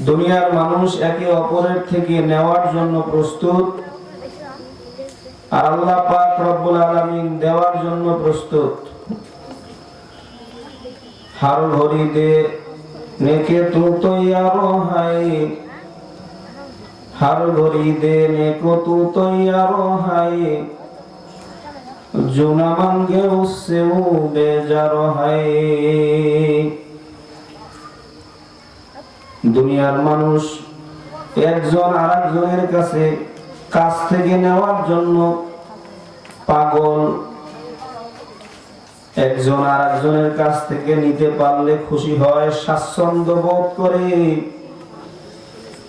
দুনিয়ার মানুষ একে অপরের থেকে নেওয়ার জন্য প্রস্তুত। আর আল্লাহ পাক রব্বুল দেওয়ার জন্য প্রস্তুত। দে নেকে তু তৈয়ারো হাই হার ভরি দে নেকো তু তৈয়ারো হাই জুনা মাঙ্গে উসে বেজারো হাই দুনিয়ার মানুষ একজন আরেকজনের কাছে কাছ থেকে নেওয়ার জন্য পাগল। একজন আর একজনের কাছ থেকে নিতে পারলে খুশি হয়, স্বাচ্ছন্দ্য বোধ করে।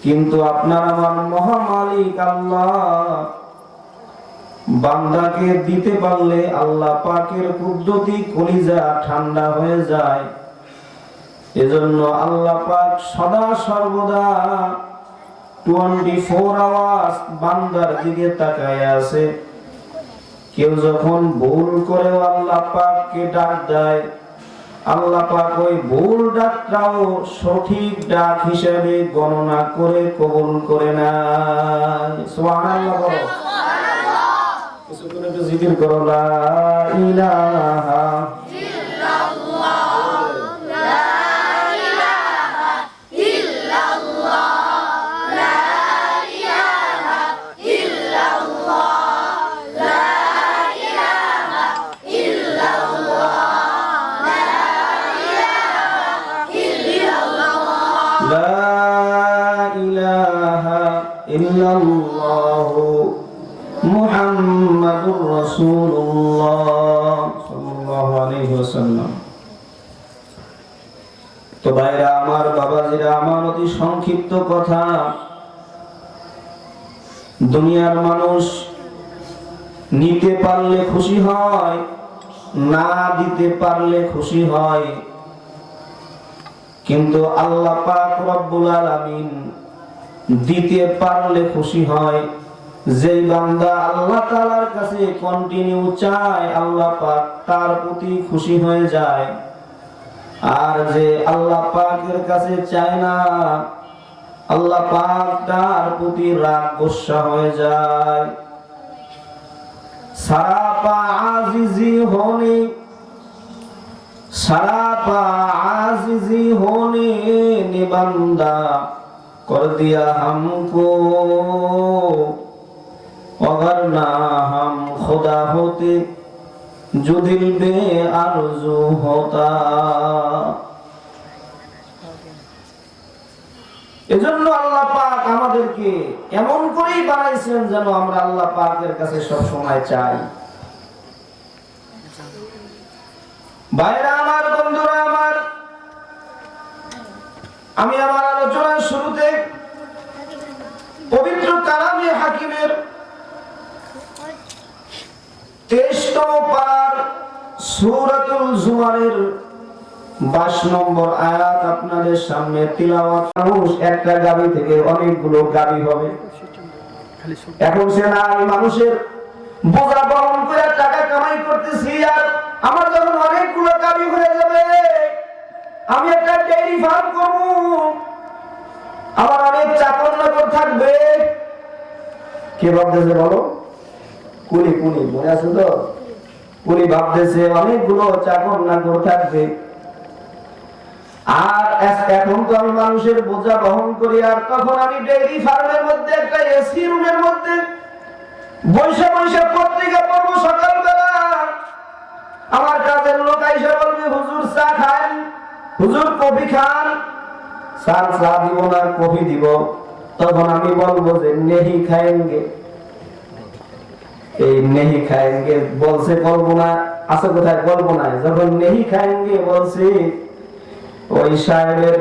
কিন্তু আপনার আমার মহামালিক আল্লাহ বান্দাকে দিতে পারলে আল্লাহ পাকের কুদরতি কলিজা ঠান্ডা হয়ে যায়। এজন্য আল্লাহ পাক সদা সর্বদা টোয়েন্টি ফোর আওয়ার্স বান্দার দিকে তাকায় আছে। কেউ যখন ভুল করেও আল্লাহ পাককে ডাক দেয় আল্লাহ পাক ওই ভুল ডাকটাও সঠিক ডাক হিসেবে গণনা করে কবুল করে না সুবহানাল্লাহ বলো। কিছু করে জিকির করো লা ইলাহা لا إله إلا الله محمد رسول الله صلى الله عليه وسلم তো ভাইরা আমার বাবাজিরা আমার অতি সংক্ষিপ্ত কথা দুনিয়ার মানুষ নিতে পারলে খুশি হয় না দিতে পারলে খুশি হয় কিন্তু আল্লাহ পাক রব্বুল আলামিন দিতে পারলে খুশি হয়। যেই বান্দা আল্লাহ তাআলার কাছে কন্টিনিউ চায়, আল্লাহ পাক তার প্রতি খুশি হয়ে যায়। আর যে আল্লাহ পাকের কাছে চায় না, আল্লাহ পাক তার প্রতি রাগ গোসা হয়ে যায়। সারা পা আজিজি হনে सरापा आजिजी होने ने बंदा कर दिया हमको अगर ना हम खुदा होते जो दिल बे आरजू होता এজন্য আল্লাহ পাক আমাদেরকে এমন করেই বানাইছেন যেন আমরা আল্লাহ পাকের কাছে সব সময় চাই ভাইরা আমার, বন্ধুরা আমার, আমি আমার আলোচনার শুরুতে পবিত্র কালামে হাকিমের তেইশতম পাড়ার সুরাতুল বাইশ নম্বর আয়াত আপনাদের সামনে তিলাওয়াত মানুষ একটা গাবি থেকে অনেকগুলো গাবি হবে। এখন সে না আমি মানুষের বোঝা বহন করে টাকা কামাই করতেছি আর আমার যখন হয়ে যাবে। আমি একটা ডেইরি ফার্ম করব। আমার অনেক চাকর নকর থাকবে। কে ভাবতেছে বলো? মনে আছে তো? ভাবতেছে অনেকগুলো চাকর নাকর থাকবে। আর এখন তো আমি মানুষের বোঝা বহন করি, আর তখন আমি ডেইরি ফার্মের মধ্যে, একটা এসি রুমের মধ্যে বৈশা বৈশা পত্রিকা পড়ব সকালবেলা। আমার কাজের লোক আইসা বলবে, হুজুর চা খান, হুজুর কফি খান। চা চা দিব না, কফি দিব। তখন আমি বলব যে, নেহি খায়েঙ্গে এই নেহি খায়েঙ্গে বলছে, কল্পনা আছে কোথায়? কল্পনায়। যখন নেহি খায়েঙ্গে বলছি, ওই সাহেবের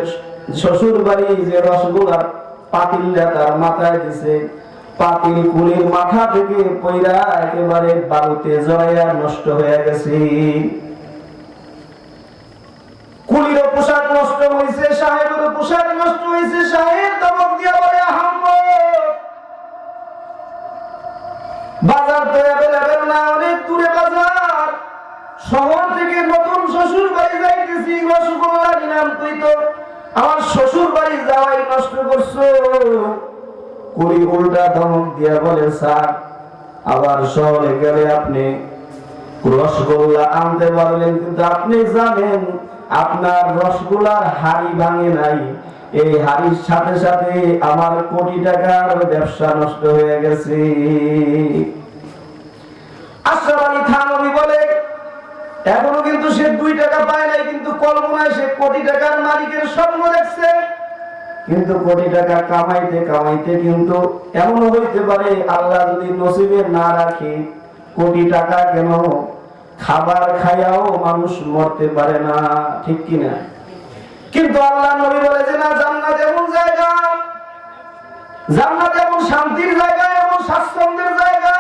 শ্বশুর বাড়ি যে রসগোল্লা পাতিলটা তার মাথায় দিছে পাতিল কুলির মাথা থেকে পয়রা একেবারে বালুতে জড়াইয়া নষ্ট হয়ে গেছে। কুলিরও পোশাক নষ্ট হয়েছে সাহেবেরও পোশাক নষ্ট হয়েছে সাহেব দমক দিয়া বলে আহম্মদ বাজার তো অ্যাভেলেবেল না, অনেক দূরে বাজার। শহর থেকে নতুন শ্বশুর বাড়ি যাইতেছি রসগোল্লা নিলাম তুই তো। আমার শ্বশুর বাড়ি যাওয়াই নষ্ট কুড়ি উল্টা ধমক দিয়ে বলে, স্যার, আবার শহরে গেলে আপনি রসগোল্লা আনতে পারবেন। কিন্তু আপনি জানেন, আপনার রসগোল্লার হাড়ি ভাঙে নাই। এই হাড়ির সাথে সাথে আমার কোটি টাকার ব্যবসা নষ্ট হয়ে গেছে। আশরাফ আলী বলে, এখনও কিন্তু সে দুই টাকা পায় নাই, কিন্তু কল্পনায় সে কোটি টাকার মালিকের স্বপ্ন দেখছে। কিন্তু কোটি টাকা কামাইতে কামাইতে কিন্তু এমন হইতে পারে, আল্লাহ যদি নসিবে না রাখে, কোটি টাকা কেন খাবার খাইয়াও মানুষ মরতে পারে না, ঠিক কিনা? কিন্তু আল্লাহ নবী বলে যে, না, জান্নাত এমন জায়গা, জান্নাত এমন শান্তির জায়গা, এমন স্বাচ্ছন্দ্যের জায়গা,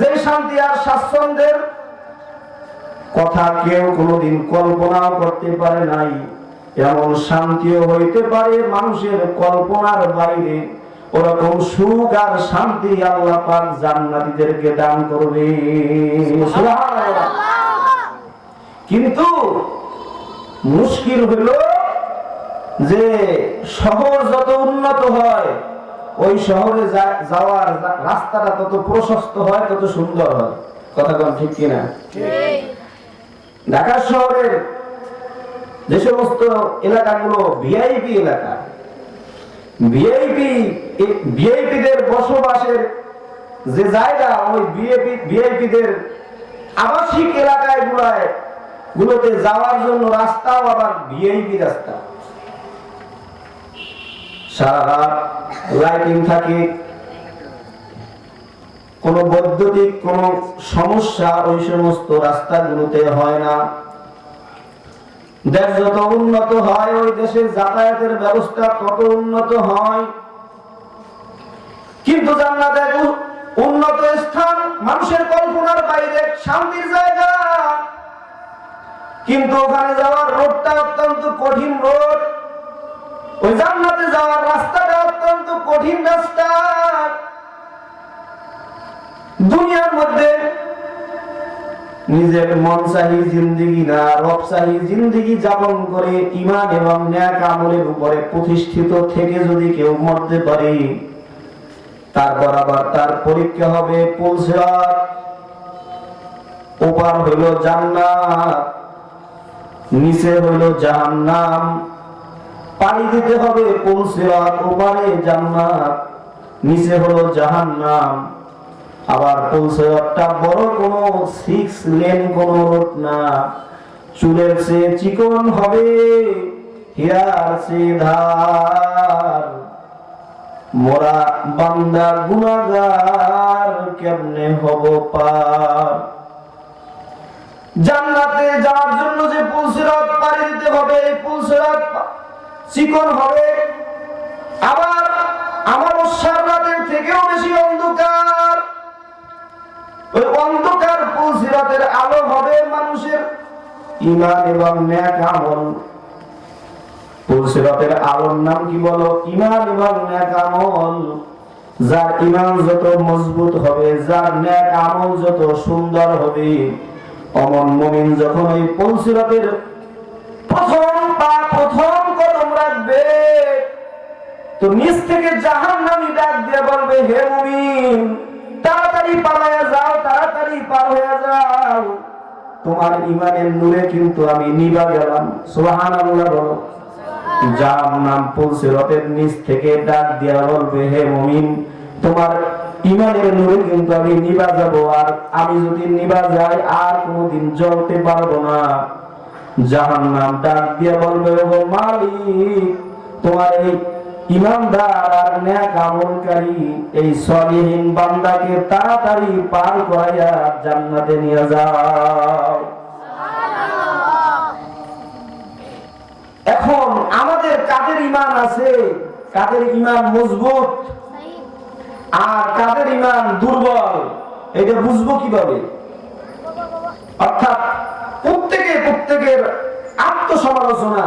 যে শান্তি আর স্বাচ্ছন্দ্যের কথা কেউ কোনোদিন কল্পনাও করতে পারে নাই। এমন শান্তিও হইতে পারে মানুষের কল্পনার বাইরে। ওরকম সুখ আর শান্তি আল্লাহ পাক জান্নাতীদেরকে দান করবে। কিন্তু মুশকিল হলো যে শহর যত উন্নত হয় ওই শহরে যাওয়ার রাস্তাটা তত প্রশস্ত হয় তত সুন্দর হয়। কথা কম ঠিক কিনা? ঢাকা শহরের যে সমস্ত এলাকাগুলো ভিআইপি এলাকা। ভিআইপি ভিআইপিদের বসবাসের যে জায়গা, ওই ভিআইপি ভিআইপিদের আবাসিক এলাকায় গুলায়, গুলোতে যাওয়ার জন্য রাস্তাও আবার ভিআইপি রাস্তা। সারা লাইটিং থাকে। কোন বৈদ্যুতিক কোন সমস্যা ওই সমস্ত রাস্তাগুলোতে হয় না। দেশ যত উন্নত হয়, ওই দেশের যাতায়াতের ব্যবস্থা তত উন্নত হয়। কিন্তু জান্নাত এক উন্নত স্থান, মানুষের কল্পনার বাইরে শান্তির জায়গা। কিন্তু ওখানে যাওয়ার রোডটা অত্যন্ত কঠিন রোড। ওই জান্নাতে যাওয়ার রাস্তাটা অত্যন্ত কঠিন রাস্তা। দুনিয়ার মধ্যে নিজের মন চাহি জিন্দিগি না, রব চাহি জিন্দিগি যাপন করে ইমান এবং ন্যাক আমলের উপরে প্রতিষ্ঠিত থেকে যদি কেউ মরতে পারে তারপর আবার তার পরীক্ষা হবে পুলসিরাত ওপার হইল জান্নাত, নিচে হইল জাহান্নাম। পানি দিতে হবে পুলসিরাত ওপারে জান্নাত, নিচে হলো জাহান্নাম। আবার পুলসিরাতটা বড় কোনো সিক্স লেন কোন রোড না। চুলের চেয়ে চিকন হবে, হিয়ার চেয়ে ধার। মোরা বান্দা গুনাগার কেমনে হব পার? জান্নাতে যাওয়ার জন্য যে পুলসিরাত পাড়ি দিতে হবে, এই পুলসিরাত চিকন হবে। আবার আমার রাতের থেকেও বেশি অন্ধকার। যার ইমান যত মজবুত হবে, যার ন্যাক আমল যত সুন্দর হবে, অমন মুমিন যখন ওই পুলসিরাতের প্রথম পা, প্রথম কদম রাখবে, তো নিচ থেকে জাহান নামি ডাক দিয়ে বলবে, হে মুমিন তাড়াতাড়ি পালায়া যাও, তাড়াতাড়ি পার হয়ে যাও। তোমার ইমানের নূরে কিন্তু আমি নিবা গেলাম। সুবহান আল্লাহ বলো। যার নাম পৌঁছে রথের নিচ থেকে ডাক দিয়া বলবে, হে মুমিন, তোমার ইমানের নূরে কিন্তু আমি নিবা যাব। আর আমি যদি নিবা যাই, আর কোনোদিন জ্বলতে পারব না। জাহান নাম ডাক দিয়া বলবে ও মালিক, তোমার এই তাড়াতাড়ি পার করাইয়া জান্নাতে নিয়ে যাও। এখন আমাদের কাদের ইমান আছে? কাদের ইমান মজবুত? আর কাদের ইমান দুর্বল? এটা বুঝব কীভাবে? অর্থাৎ প্রত্যেকে প্রত্যেকের আত্মসমালোচনা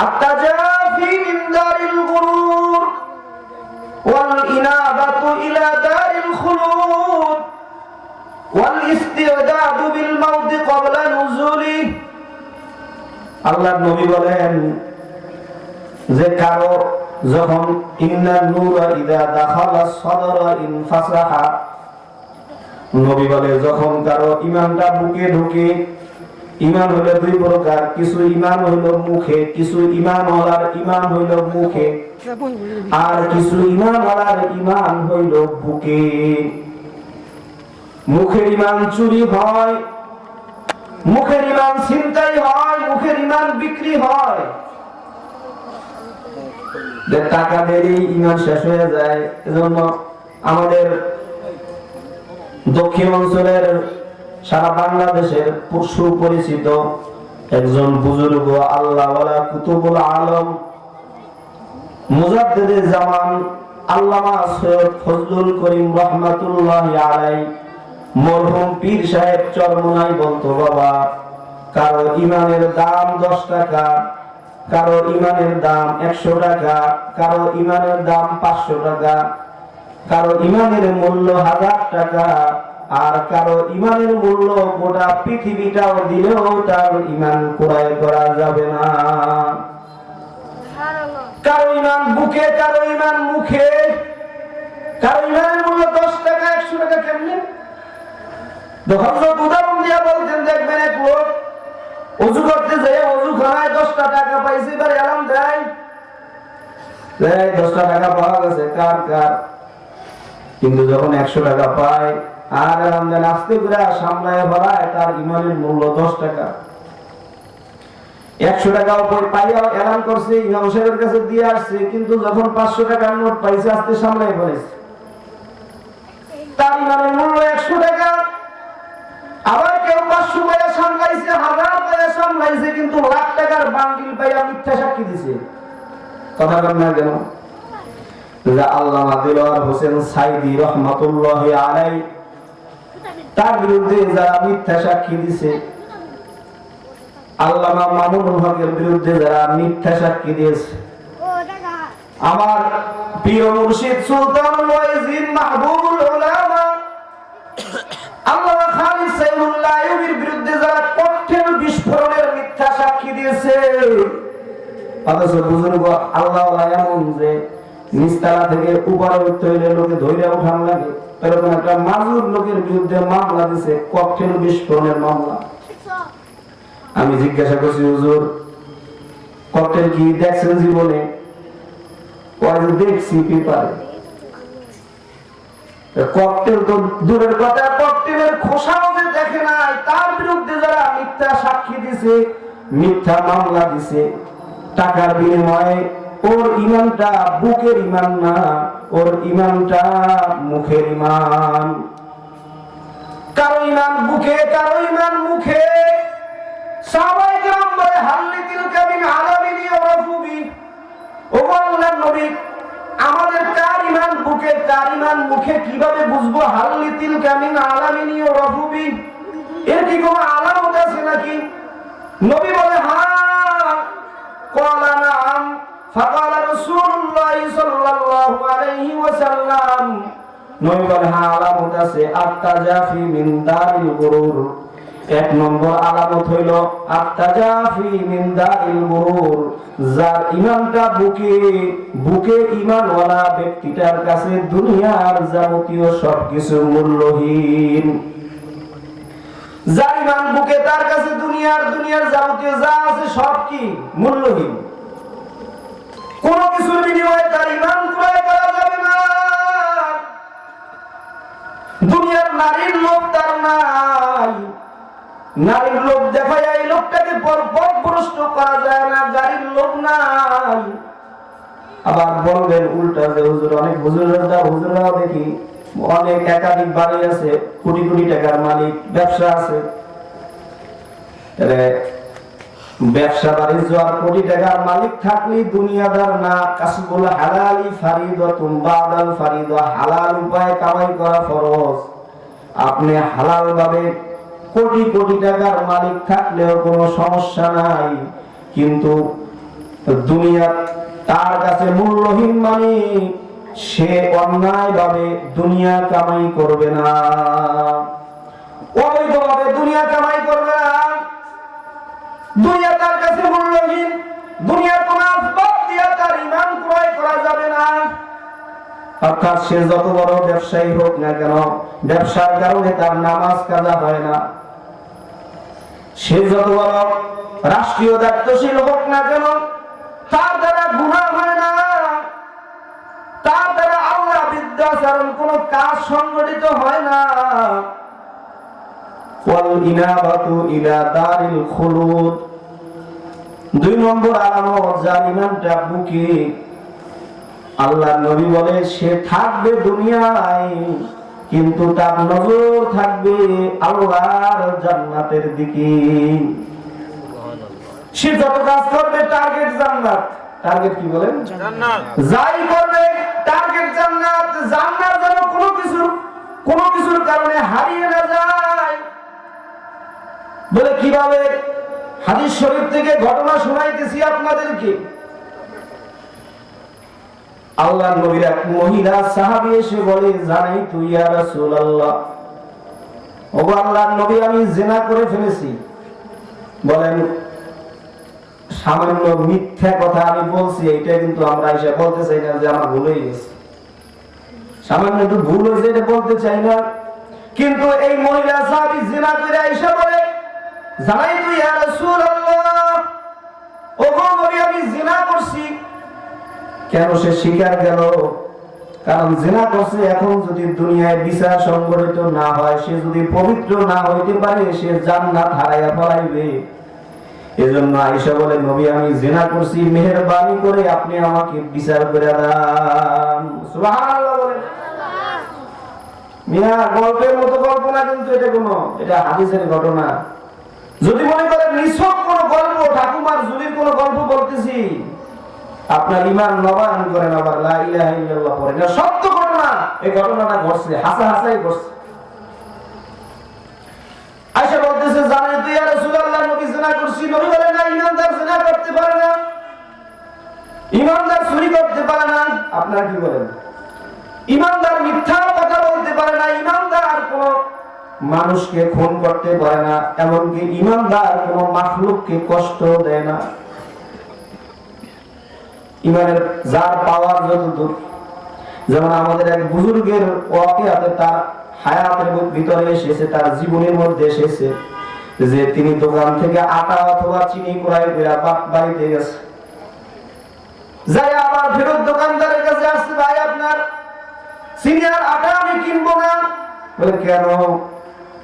التجافي من دار الغرور والإنابة إلى دار الخلود والاستعداد بالموت قبل نزوله আল্লাহ নবী বলেন যে কারো যখন ইন্নার নূর ইদা দাখালা সদর ইনফাসাহা নবী বলে যখন কারো ইমানটা বুকে ঢুকে ইমান হইল দুই প্রকার, কিছু ইমান মুখে, কিছু ইমান ওয়ালার ইমান হইল মুখে, আর কিছু ইমান ইমান হইল বুকে। মুখের ইমান চুরি হয়, মুখের ইমান চিন্তাই হয়, মুখের ইমান বিক্রি হয়। টাকা দিলেই ইমান শেষ হয়ে যায়, এজন্য আমাদের দক্ষিণ অঞ্চলের সারা বাংলাদেশের সুপরিচিত একজন বুজুর্গ আল্লাহ কুতুবুল আলম মুজাদ্দিদে জামান আল্লামা সৈয়দ ফজলুল করিম রহমাতুল্লাহ আলাই মরহুম পীর সাহেব চরমনাই বলতো, বাবা, কারও ইমানের দাম দশ টাকা, কারও ইমানের দাম একশো টাকা, কারও ইমানের দাম পাঁচশো টাকা, কারও ইমানের মূল্য হাজার টাকা আর কারও ইমানের মূল্য গোটা পৃথিবীটাও দিলেও তার ইমান ক্রয় করা যাবে না। কারও ইমান বুকে কারও ইমান মুখে। কারও ইমানের মূল্য দশ টাকা একশো টাকা কেমনে? উদাহরণ দিয়া বলতেন দেখবেন এক লোক অজু করতে যে অজু খানায় দশটা টাকা পাইছে এবার এলাম দেয়। দেয় দশটা টাকা পাওয়া গেছে কার কার? কিন্তু যখন একশো টাকা পায় আর এলাম দেন করে সামলায় বলায় তার ইমানের মূল্য দশ টাকা। একশো টাকা উপর পাইয়া এলান করছে, ইমাম সাহেবের কাছে দিয়ে আসছে, কিন্তু যখন পাঁচশো টাকার নোট পাইছে, আস্তে সামলাই ফেলেছে। তার ইমানের মূল্য একশো টাকা। আবার কেউ পাঁচশো পাইয়া সামলাইছে, হাজার পাইয়া সামলাইছে, কিন্তু লাখ টাকার বান্ডিল পাইয়া মিথ্যা সাক্ষী দিছে। কথা বল না কেন? যে আল্লামা হোসেন সাইদি রহমাতুল্লাহ আলাই তার বিরুদ্ধে যারা মিথ্যা সাক্ষী দিছে, আল্লামা হকের বিরুদ্ধে যারা মিথ্যা সাক্ষী দিয়েছে। আমার প্রিয় মুর্শিদ সুলতানুল ওয়াইজিন মাহবুবুল উলামা, আল্লামা খালিদ সাইফুল্লাহ বিরুদ্ধে যারা বিস্ফোরণের মিথ্যা সাক্ষী দিয়েছে। অথচ বুজুর্গ আল্লাহ এমন যে নিস্তালা থেকে উপরে উঠতে হইলে লোকে ধৈর্য উঠান লাগে। এরকম একটা মাজুর লোকের বিরুদ্ধে মামলা দিছে, ককটেল বিস্ফোরণের মামলা। আমি জিজ্ঞাসা করছি, হুজুর, ককটেল কি দেখছেন জীবনে? দেখছি, পেপারে। ককটেল তো দূরের কথা, ককটেলের খোসাও যে দেখে নাই, তার বিরুদ্ধে যারা মিথ্যা সাক্ষী দিছে, মিথ্যা মামলা দিছে, টাকার বিনিময়ে ওর ইমানটা বুকের ইমান না, ওর ইমানটা মুখের ইমান। কারও ইমান বুকে, কারও ইমান মুখে। আমাদের ইমান বুকে ইমান মুখে কীভাবে বুঝব? এর কি আলামত আছে নাকি? নবী বলে হ্যাঁ। নাম রাসূলুল্লাহ সাল্লাল্লাহু আলাইহি ওয়াসাল্লাম নবী বলে হ্যাঁ আলামত আছে গুরুর। এক নম্বর আলামত হইল গুরুর। যার ইমানটা বুকে বুকে ইমানওয়ালা ব্যক্তিটার কাছে দুনিয়ার যাবতীয় সবকিছু মূল্যহীন। যার ইমান বুকে, তার কাছে দুনিয়ার দুনিয়ার যাবতীয় যা আছে সব কি? মূল্যহীন। কোন কিছুর বিনিময়ে তার ইমান ক্রয় করা যাবে না। দুনিয়ার নারীর লোভ তার নাই। নারীর লোভ দেখা এই লোকটাকে পরপরষ্ট করা যায় না, গাড়ির লোভ নাই। আবার বলবেন উল্টা যে, হুজুর, অনেক হুজুররা হুজুররাও দেখি। অনেক একাধিক বাড়ি আছে, কোটি কোটি টাকার মালিক, ব্যবসা আছে। ব্যবসা বাণিজ্য আর কোটি টাকার মালিক থাকলে দুনিয়াদার না। কাসবুল হালালি ফারিদাতুম বাদাল ফারিদা, হালাল উপায়ে কামাই করা ফরজ। আপনি হালাল ভাবে কোটি কোটি টাকার মালিক থাকলেও কোনো সমস্যা নাই। কিন্তু দুনিয়া তার কাছে মূল্যহীন মানে সে অন্যায় ভাবে দুনিয়া কামাই করবে না। অবৈধভাবে দুনিয়া কামাই করবে না। দুনিয়া তার কাছে মূল্যহীন। দুনিয়ার কোন আসবাব দিয়া তার ইমান ক্রয় করা যাবে না। অর্থাৎ সে যত বড় ব্যবসায়ী হোক না কেন, ব্যবসার কারণে তার নামাজ কাজা হয় না। সে যত বড় রাষ্ট্রীয় দায়িত্বশীল হোক না কেন, তার দ্বারা গুণা হয় না। তার দ্বারা আল্লাহ বিদ্যাচরণ কোন কাজ সংগঠিত হয় না। ইনাবাতু ইলা দারিল খুলুদ। দুই নম্বর আলামত যার ইমানটা বুকে আল্লাহ নবী বলে সে থাকবে দুনিয়ায় কিন্তু তার নজর থাকবে আল্লাহর জান্নাতের দিকে। সে যত কাজ করবে টার্গেট জান্নাত। টার্গেট কি বলেন? জান্নাত। যাই করবে টার্গেট জান্নাত। জান্নাত যেন কোনো কিছু কোনো কিছুর কারণে হারিয়ে না যায় বলে কীভাবে হাদিস শরীফ থেকে ঘটনা শোনাইতেছি আপনাদেরকে? আল্লাহ নবীর এক মহিলা সাহাবী এসে বলে, জানাই তুই ইয়া রাসূলুল্লাহ। ওগো আল্লাহর নবী, আমি জিনা করে ফেলেছি। বলেন, সামান্য মিথ্যা কথা আমি বলছি এটা কিন্তু আমরা এসে বলতে চাই না যে আমার ভুল হয়ে গেছে। সামান্য একটু ভুল হয়েছে, এটা বলতে চাই না। কিন্তু এই মহিলা সাহাবী জিনা করে এসে বলে জানাই তুই আমি জিনা করছি। কেন সে স্বীকার গেল? কারণ জিনা করছে, এখন যদি দুনিয়ায় বিচার সংগঠিত না হয়, সে যদি পবিত্র না হইতে পারে, সে জান্নাত হারাইয়া ফলাইবে এজন্য আয়েশা বলে, নবী, আমি জিনা করছি, মেহেরবানি করে আপনি আমাকে বিচার করে দেন। গল্পের মতো গল্প কিন্তু এটা কোনো, এটা হাদিসের ঘটনা। যদি মনে করেন নিছক কোনো গল্প, ঠাকুমার জুলির কোনো গল্প বলতেছি, আপনার ইমান নবায়ন করেন আবার, লা ইলাহা ইল্লাল্লাহ পড়েন। এটা সত্য ঘটনা, এই ঘটনাটা ঘটছে, হাসা হাসাই ঘটছে। না না। না। আপনারা কি বলেন? ইমানদার মিথ্যা কথা বলতে পারে না। ইমানদার কোন মানুষকে খুন করতে পারে না, এমনকি ইমানদার কোন মাখলুককে কষ্ট দেয় না। ইমানের যার পাওয়ার যত দূর। যেমন আমাদের এক বুজুর্গের ওয়াকিয়াতে তার হায়াতের ভিতরে এসেছে, তার জীবনের মধ্যে এসেছে যে তিনি দোকান থেকে আটা অথবা চিনি ক্রয় করে বাড়িতে গেছে। আবার ফেরত দোকানদারের কাছে আসছে, ভাই আপনার চিনি আটা আমি কিনবো না? কেন?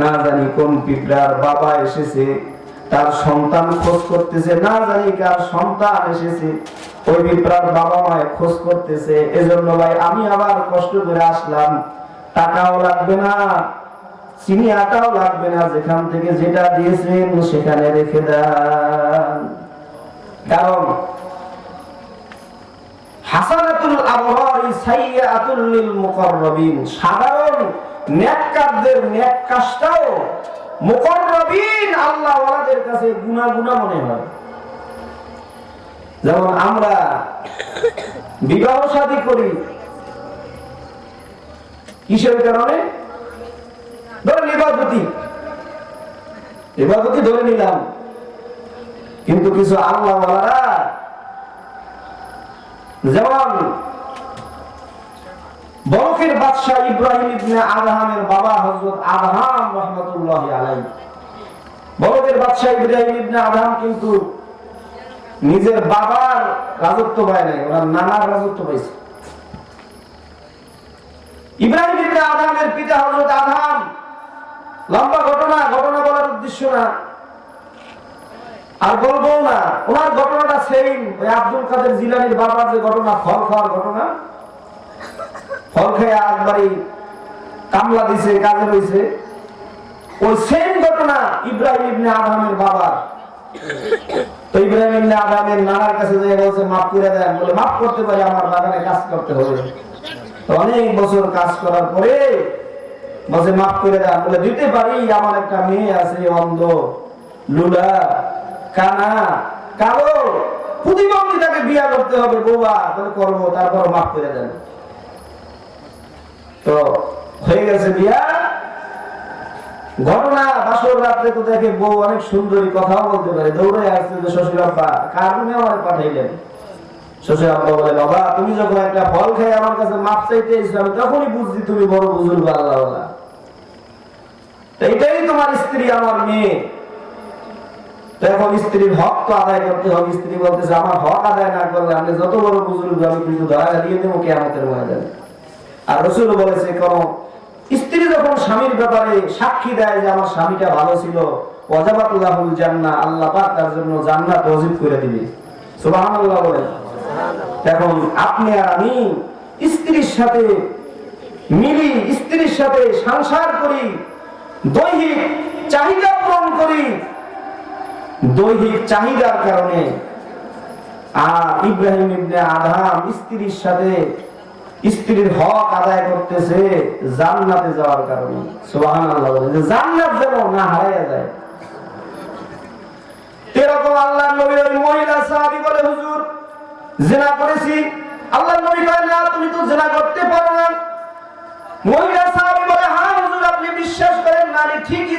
না জানি কোন পিঁপড়ার বাবা এসেছে, তার সন্তান খোঁজ করতেছে, না জানি কার সন্তান এসেছে। ওই পিঁপড়ার বাবা মায় খোঁজ করতেছে, এজন্য ভাই আমি আবার কষ্ট করে আসলাম। টাকাও লাগবে না চিনি আটাও লাগবে না, যেখান থেকে যেটা দিয়েছেন সেখানে রেখে দেন। কারণ হাসানাতুল আবরারি সাইয়্যাতুল লিল সাধারণ নেককারদের আল্লাহ ওয়ালাদের কাছে গুনাহ গুনাহ মনে হয়। যেমন আমরা বিবাহ শাদী করি। কিসের কারণে? ধরেন ইবাদতি। ইবাদতি ধরে নিলাম। কিন্তু কিছু আল্লাহ ওয়ালারা যেমন বরফের বাদশাহ ইব্রাহিম ইবনে আদহামের বাবা হযরত আদহাম রাহমাতুল্লাহ আলাইহি। বরফের বাদশাহ ইব্রাহিম ইবনে আদহাম কিন্তু নিজের বাবার রাজত্ব পায় নাই ওরা নানার রাজত্ব পাইছে। ইব্রাহিম ইবনে আদমের পিতা হযরত আদম লম্বা ঘটনা ঘটনা বলার উদ্দেশ্য না। আর বলব না, ওনার ঘটনাটা সেম ওই আব্দুল কাদের জিলানির বাবার যে ঘটনা, ফল খাওয়ার ঘটনা। ফল খেয়ে একবারই কামলা দিছে, কাজে রয়েছে ওই সেম ঘটনা ইব্রাহিম ইবনে আদমের বাবার। তো ইব্রাহিম ইবনে আদমের নানার কাছে যে বলছে, মাফ করে দেন। বলে, মাফ করতে পারি, আমার বাগানে কাজ করতে হবে। অনেক বছর কাজ করার পরে বলছে, মাফ করে দেন। বলে, দিতে পারি, আমার একটা মেয়ে আছে, অন্ধ, লুলা। কানা, কালো। প্রতিবন্ধী তাকে বিয়া করতে হবে, বৌবা। বলে করব তারপর মাফ করে দেন। তো হয়ে গেছে বিয়া। ঘটনা, বাসর রাত্রে তো দেখে বউ অনেক সুন্দরী, কথাও বলতে পারে। দৌড়ে আসছে যে শ্বশুর আব্বা। কার রুমে আমার পাঠাইলেন? শ্বশুর আব্বা বলে, বাবা, তুমি যখন একটা ফল খেয়ে আমার কাছে মাপ চাইতে এসেছ, আমি তখনই বুঝছি তুমি বড় বুজুর্গ আল্লাহ এটাই তোমার স্ত্রী, আমার মেয়ে। এখন স্ত্রীর হক তো আদায় করতে হবে। স্ত্রী বলতেছে, আমার হক আদায় না করলে আমি যত বড় বুজুর্গ, আমি কিন্তু ধরা দিয়ে দেবো ময়দানে। আর রসুল বলেছে, কোন স্ত্রী যখন স্বামীর ব্যাপারে সাক্ষী দেয় যে আমার স্বামীটা ভালো ছিল অজাবাতুল্লাহুল জান্নাহ, আল্লাহ পাক তার জন্য জান্নাত ওয়াজিব করে দিবে। সুবহানাল্লাহ এখন আপনি আর আমি স্ত্রীর সাথে মিলি, স্ত্রীর সাথে সংসার করি, দৈহিক চাহিদা পূরণ করি দৈহিক চাহিদার কারণে আর ইব্রাহিম ইবনে আদম স্ত্রীর সাথে স্ত্রীর হক আদায় করতেছে জান্নাতে যাওয়ার কারণে। সুবহানাল্লাহ বলে জান্নাত যেন না হারাইয়া যায়। এরকম আল্লাহ নবীর ওই মহিলা সাহাবী বলে, হুজুর, জিনা করেছি। আল্লাহ নবী কয়, না, তুমি তো জিনা করতে পারো না। মহিলা সাহাবী বলে হ্যাঁ হুজুর, আপনি বিশ্বাস করেন না আমি ঠিকই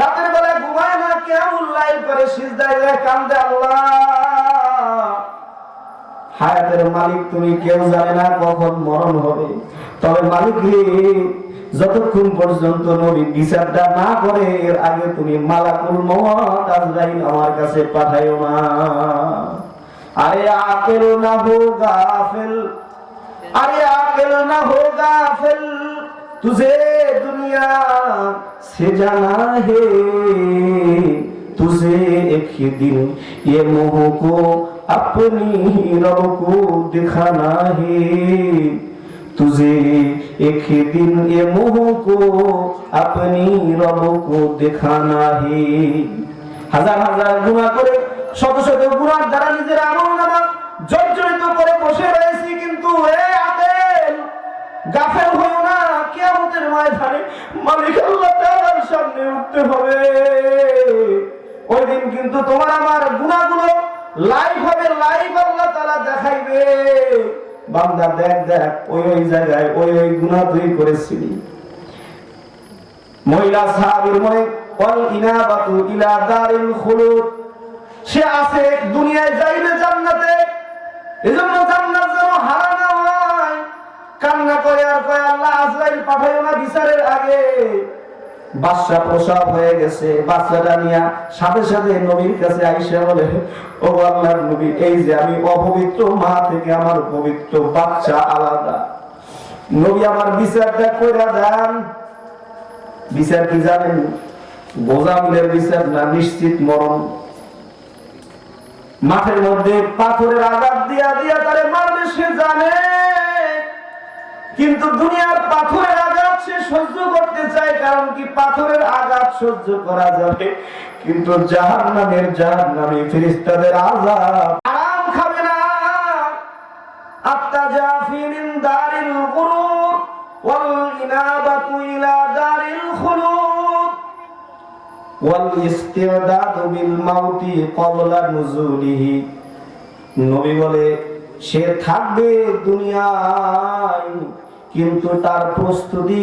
রাতের বেলা ঘুমায় না, কেমন লাইল করে সিজদায় যায়, কান্দে আল্লাহ। হায়াতের মালিক তুমি, কেউ জানে না কখন মরণ হবে। তবে মালিক যতক্ষণ পর্যন্ত নবী বিচারটা না করে, এর আগে তুমি মালাকুল মহত আজরাইল আমার কাছে পাঠাইও না। আরে আকেল না হো গাফেল আরে আকেল না হো গাফেল तुझे दुनिया से जाना है तुझे एक ही दिन ये मोह को अपनी रब को दिखाना है तुझे एक ही दिन ये मोह को अपनी रब को दिखाना है হাজার হাজার গুণা করে শত শত গুণার দ্বারা নিজের আমল নামা জর্জরিত করে বসে রয়েছি কিন্তু এ আদেল গাফেল হইও না মালিক আল্লাহ তাআলার সামনে উঠতে হবে। ওই দিন কিন্তু তোমার আমার গুণাগুলো লাইভ হবে লাইভ আল্লাহ তাআলা দেখাইবে। বান্দা দেখ দেখ, ওই ওই জায়গায় ওই ওই গুণা তুই করেছিলি। মহিলা সাহাবীর মনে ওয়াল ইনাবাতু ইলা দারিল খুলুদ। সে আছে দুনিয়ায় যাইবে জান্নাতে। এজন্য জান্নাত যেন হারা না হয় কান্না করে আর কয়, আল্লাহ আজরাইল পাঠাইও না বিচারের আগে। বাচ্চা প্রসব হয়ে গেছে। বাচ্চাটা নিয়ে সাথে সাথে নবীর কাছে আইসা বলে, ও আল্লাহর নবী, এই যে আমি অপবিত্র মা থেকে আমার পবিত্র বাচ্চা আলাদা। নবী আমার বিচারটা কইরা দেন। বিচার কি জানেন? গোজামিলের বিচার না, নিশ্চিত মরণ। মাঠের মধ্যে পাথরের আঘাত দিয়া দিয়া তারে মারবে সে জানে। কিন্তু দুনিয়ার পাথরের আঘাত সে সহ্য করতে চায়, কারণ কি পাথরের আঘাত সহ্য করা যাবে? কিন্তু জাহান নামের জাহান নামে ফিরিস্তাদের আজাব আরাম খাবে না দারিল ওয়াল ইনাবাতু ইলা দারিল খুলুদ। ওয়াল বিল মাউতি ক্বাবলা নুজুলিহি। নবী বলে, সে থাকবে দুনিয়ায়। কিন্তু তার প্রস্তুতি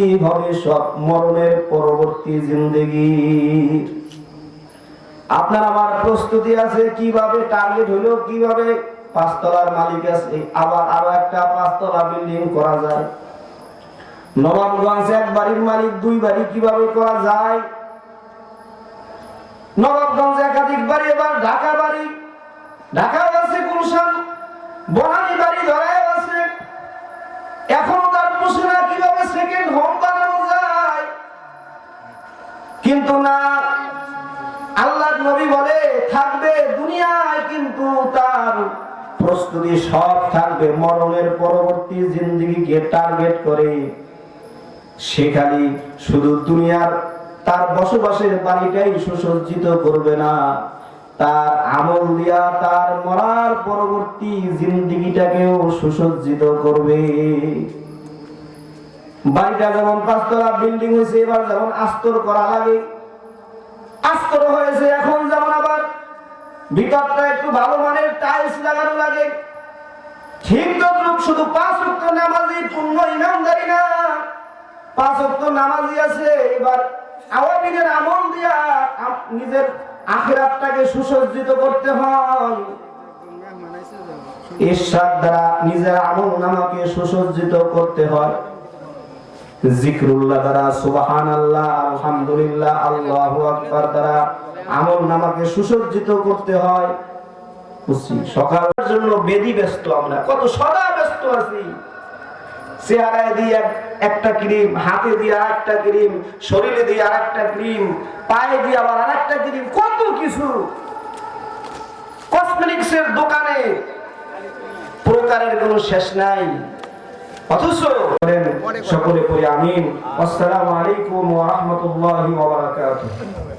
সব মরণের পরবর্তী জিন্দেগি আপনার আমার প্রস্তুতি আছে কীভাবে টার্গেট হলো, কীভাবে পাঁচতলার মালিক আছে, আবার আরও একটা পাঁচতলা বিল্ডিং করা যায়। নবাবগঞ্জ এক বাড়ির মালিক, দুই বাড়ি কীভাবে করা যায়? নবাবগঞ্জ একাধিক বাড়ি, এবার ঢাকা বাড়ি ঢাকাও আছে গুলশান, বনানী না। আল্লাহ নবী বলে, থাকবে দুনিয়ায়, কিন্তু তার প্রস্তুতি সব থাকবে। মরণের পরবর্তী জিন্দগিকে টার্গেট করে সে খালি শুধু দুনিয়ার তার বসবাসের বাড়িটাই সুসজ্জিত করবে না। তার আমল দিয়া তার মরার পরবর্তী সুসজ্জিত করবে। বাড়িটা যেমন পাঁচতলা বিল্ডিং হয়েছে এবার যেমন আস্তর করা লাগে আস্তর হয়েছে, এখন যেমন আবার ভিতরটা একটু ভালো মানের টাইলস লাগানো লাগে। শুধু পাঁচ না। পাঁচ আছে, এবার আমল নিজের সুসজ্জিত করতে হয়। দ্বারা নিজের আমল নামাকে সুসজ্জিত করতে হয়। জিক্রুল্লাহ দ্বারা সুবাহান আল্লাহ আলহামদুলিল্লাহ, আল্লাহ আকবার দ্বারা আমল নামাকে সুসজ্জিত করতে হয়। সকালের জন্য বেদি ব্যস্ত আমরা, কত সদা ব্যস্ত আছি। চেহারায় দিয়ে একটা ক্রিম, হাতে দিয়ে আর একটা ক্রিম, শরীরে দিয়ে আর একটা ক্রিম, পায়ে দিয়ে আবার আর একটা ক্রিম, কত কিছু। কসমেটিক্স এর দোকানে প্রকারের কোনো শেষ নাই। অথচ বলেন সকলে পড়ে আমিন। আসসালামু আলাইকুম ওয়া রাহমাতুল্লাহি ওয়া বারাকাতুহু।